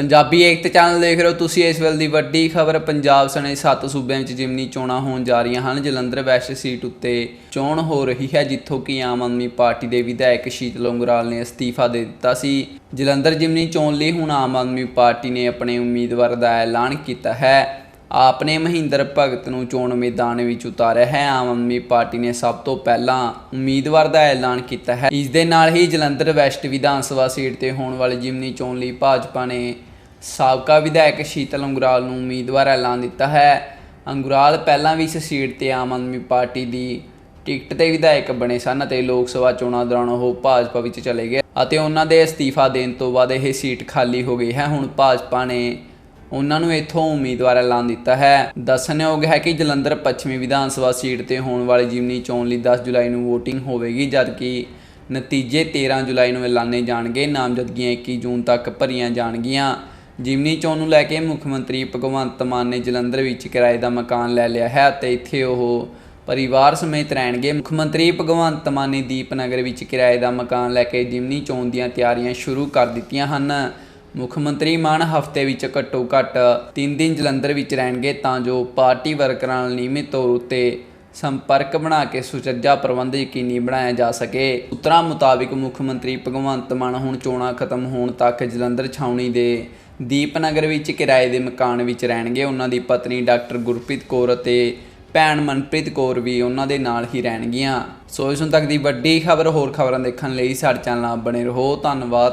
ਪੰਜਾਬੀ ਏਕਤਾ channel ਦੇਖ ਰਹੇ ਹੋ ਤੁਸੀਂ ਇਸ ਵੇਲੇ ਦੀ ਵੱਡੀ ਖਬਰ। ਪੰਜਾਬ ਸਣੇ ਸੱਤ ਸੂਬਿਆਂ ਵਿੱਚ ਜਿਮਨੀ ਚੋਣਾਂ ਹੋਣ ਜਾ ਰਹੀਆਂ ਹਨ। ਜਲੰਧਰ ਵੈਸਟ ਸੀਟ ਉੱਤੇ ਚੋਣ ਹੋ ਰਹੀ ਹੈ, ਜਿੱਥੋਂ ਕਿ ਆਮ ਆਦਮੀ ਪਾਰਟੀ ਦੇ ਵਿਧਾਇਕ ਸ਼ੀਤਲ ਉਂਗਰਾਲ ਨੇ ਅਸਤੀਫਾ ਦੇ ਦਿੱਤਾ ਸੀ। ਜਲੰਧਰ ਜਿਮਨੀ ਚੋਣ ਲਈ ਹੁਣ ਆਮ ਆਦਮੀ ਪਾਰਟੀ ਨੇ ਆਪਣੇ ਉਮੀਦਵਾਰ ਦਾ ਐਲਾਨ ਕੀਤਾ ਹੈ। ਆਪ ਮਹਿੰਦਰ ਭਗਤ ਨੂੰ ਚੋਣ ਮੈਦਾਨ ਵਿੱਚ ਉਤਾਰਿਆ ਹੈ। ਆਮ ਆਦਮੀ ਪਾਰਟੀ ਨੇ ਸਭ ਤੋਂ ਪਹਿਲਾਂ ਉਮੀਦਵਾਰ ਦਾ ਐਲਾਨ ਕੀਤਾ ਹੈ। ਇਸ ਦੇ ਨਾਲ ਹੀ ਜਲੰਧਰ ਵੈਸਟ ਵਿਧਾਨ ਸਭਾ ਸੀਟ ਤੇ ਹੋਣ ਵਾਲੀ ਜਿਮਨੀ ਚੋਣ ਲਈ ਭਾਜਪਾ ਨੇ ਸਾਬਕਾ ਵਿਧਾਇਕ ਸ਼ੀਤਲ ਅੰਗੁਰਾਲ ਨੂੰ ਉਮੀਦਵਾਰ ਐਲਾਨ ਦਿੱਤਾ ਹੈ। ਅੰਗੁਰਾਲ ਪਹਿਲਾਂ ਵੀ ਇਸ ਸੀਟ ਤੇ ਆਮ ਆਦਮੀ ਪਾਰਟੀ ਦੀ ਟਿਕਟ ਤੇ ਵਿਧਾਇਕ ਬਣੇ ਸਨ ਅਤੇ ਲੋਕ ਸਭਾ ਚੋਣਾਂ ਦੌਰਾਨ ਉਹ ਭਾਜਪਾ ਵਿੱਚ ਚਲੇ ਗਏ ਅਤੇ ਉਹਨਾਂ ਦੇ ਅਸਤੀਫਾ ਦੇਣ ਤੋਂ ਬਾਅਦ ਇਹ ਸੀਟ ਖਾਲੀ ਹੋ ਗਈ ਹੈ। ਹੁਣ ਭਾਜਪਾ ਨੇ ਉਹਨਾਂ ਨੂੰ ਇੱਥੋਂ ਉਮੀਦਵਾਰ ਐਲਾਨ ਦਿੱਤਾ ਹੈ। ਦੱਸਣਯੋਗ ਹੈ ਕਿ ਜਲੰਧਰ ਪੱਛਮੀ ਵਿਧਾਨ ਸਭਾ ਸੀਟ ਤੇ ਹੋਣ ਵਾਲੀ ਜਿਮਨੀ ਚੋਣ ਲਈ 10 ਜੁਲਾਈ ਨੂੰ VOTING ਹੋਵੇਗੀ, ਜਦਕਿ ਨਤੀਜੇ 13 ਜੁਲਾਈ ਨੂੰ ਐਲਾਨੇ ਜਾਣਗੇ। ਨਾਮਜ਼ਦਗੀਆਂ 21 ਜੂਨ ਤੱਕ ਭਰੀਆਂ ਜਾਣਗੀਆਂ। ਜਿਮਨੀ ਚੋਣ ਨੂੰ ਲੈ ਕੇ ਮੁੱਖ ਮੰਤਰੀ ਭਗਵੰਤ ਮਾਨ ਨੇ ਜਲੰਧਰ ਵਿੱਚ ਕਿਰਾਏ ਦਾ ਮਕਾਨ ਲੈ ਲਿਆ ਹੈ ਅਤੇ ਇੱਥੇ ਉਹ ਪਰਿਵਾਰ ਸਮੇਤ ਰਹਿਣਗੇ। ਮੁੱਖ ਮੰਤਰੀ ਭਗਵੰਤ ਮਾਨ ਨੇ ਦੀਪਨਗਰ ਵਿੱਚ ਕਿਰਾਏ ਦਾ ਮਕਾਨ ਲੈ ਕੇ ਜਿਮਨੀ ਚੋਣ ਦੀਆਂ ਤਿਆਰੀਆਂ ਸ਼ੁਰੂ ਕਰ ਦਿੱਤੀਆਂ ਹਨ। ਮੁੱਖ ਮੰਤਰੀ ਮਾਨ ਹਫ਼ਤੇ ਵਿੱਚ ਘੱਟੋ ਘੱਟ 3 ਦਿਨ ਜਲੰਧਰ ਵਿੱਚ ਰਹਿਣਗੇ ਤਾਂ ਜੋ ਪਾਰਟੀ ਵਰਕਰਾਂ ਨਾਲ ਨਿਯਮਿਤ ਤੌਰ ਉੱਤੇ ਸੰਪਰਕ ਬਣਾ ਕੇ ਸੁਚੱਜਾ ਪ੍ਰਬੰਧ ਯਕੀਨੀ ਬਣਾਇਆ ਜਾ ਸਕੇ। ਸੂਤਰਾਂ ਮੁਤਾਬਿਕ ਮੁੱਖ ਮੰਤਰੀ ਭਗਵੰਤ ਮਾਨ ਹੁਣ ਚੋਣਾਂ ਖਤਮ ਹੋਣ ਤੱਕ ਜਲੰਧਰ ਛਾਉਣੀ ਦੇ ਦੀਪਨਗਰ ਵਿੱਚ ਕਿਰਾਏ ਦੇ ਮਕਾਨ ਵਿੱਚ ਰਹਿਣਗੇ। ਉਹਨਾਂ ਦੀ ਪਤਨੀ ਡਾਕਟਰ ਗੁਰਪ੍ਰੀਤ ਕੌਰ ਅਤੇ ਭੈਣ ਮਨਪ੍ਰੀਤ ਕੌਰ ਵੀ ਉਹਨਾਂ ਦੇ ਨਾਲ ਹੀ ਰਹਿਣਗੀਆਂ। ਸੋ ਇਸ ਹੁਣ ਤੱਕ ਦੀ ਵੱਡੀ ਖਬਰ, ਹੋਰ ਖਬਰਾਂ ਦੇਖਣ ਲਈ ਸਾਡੇ ਚੈਨਲ ਨਾਲ ਬਣੇ ਰਹੋ। ਧੰਨਵਾਦ।